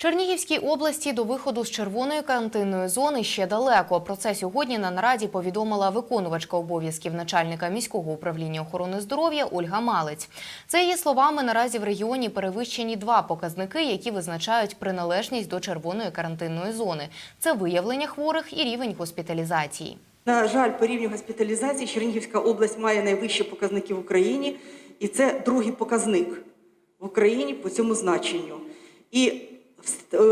Чернігівській області до виходу з червоної карантинної зони ще далеко. Про це сьогодні на нараді повідомила виконувачка обов'язків начальника міського управління охорони здоров'я Ольга Малець. За її словами, наразі в регіоні перевищені два показники, які визначають приналежність до червоної карантинної зони. Це виявлення хворих і рівень госпіталізації. На жаль, по рівню госпіталізації Чернігівська область має найвищі показники в Україні, і це другий показник в Україні по цьому значенню. І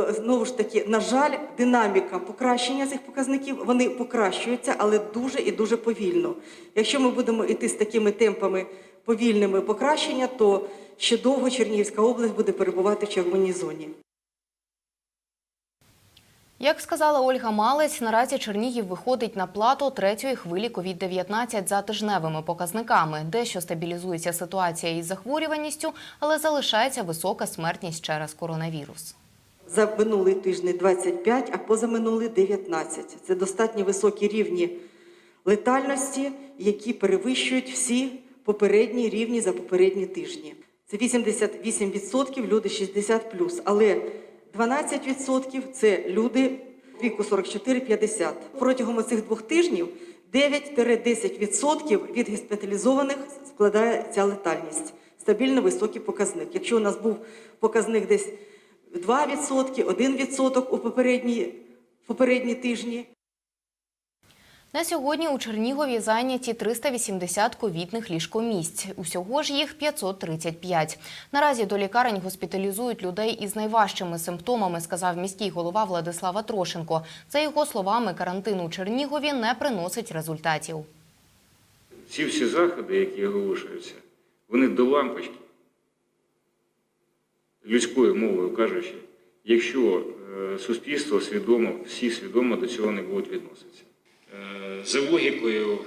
знову ж таки, на жаль, динаміка покращення цих показників вони покращуються, але дуже і дуже повільно. Якщо ми будемо йти з такими темпами повільними покращення, то ще довго Чернігівська область буде перебувати в червоній зоні. Як сказала Ольга Малець, наразі Чернігів виходить на плато третьої хвилі COVID-19 за тижневими показниками. Дещо стабілізується ситуація із захворюваністю, але залишається висока смертність через коронавірус. За минулий тиждень 25, а позаминулий 19. Це достатньо високі рівні летальності, які перевищують всі попередні рівні за попередні тижні. Це 88% люди 60+, але 12% це люди віку 44-50. Протягом цих двох тижнів 9-10% від госпіталізованих складає ця летальність. Стабільно високий показник. Якщо у нас був показник десь 2%, 1% у попередні, попередні тижні, На сьогодні у Чернігові зайняті 380 ковідних ліжкомісць. Усього ж їх 535. Наразі до лікарень госпіталізують людей із найважчими симптомами, сказав міський голова Владислава Трошенко. За його словами, карантин у Чернігові не приносить результатів. Ці всі заходи, які оголошуються, вони до лампочки, людською мовою кажучи, якщо е, суспільство свідомо, всі свідомо до цього не будуть відноситися. Е, За логікою,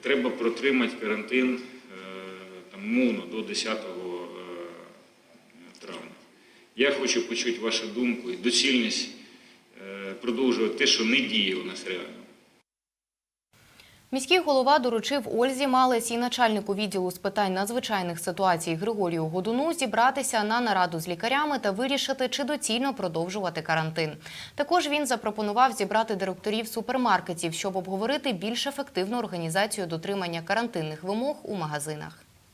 треба протримати карантин е, там, умовно до 10 е, травня. Я хочу почути вашу думку і доцільність продовжувати те, що не діє у нас реально. Міський голова доручив Ользі Малець і начальнику відділу з питань надзвичайних ситуацій Григорію Годуну зібратися на нараду з лікарями та вирішити, чи доцільно продовжувати карантин. Також він запропонував зібрати директорів супермаркетів, щоб обговорити більш ефективну організацію дотримання карантинних вимог у магазинах.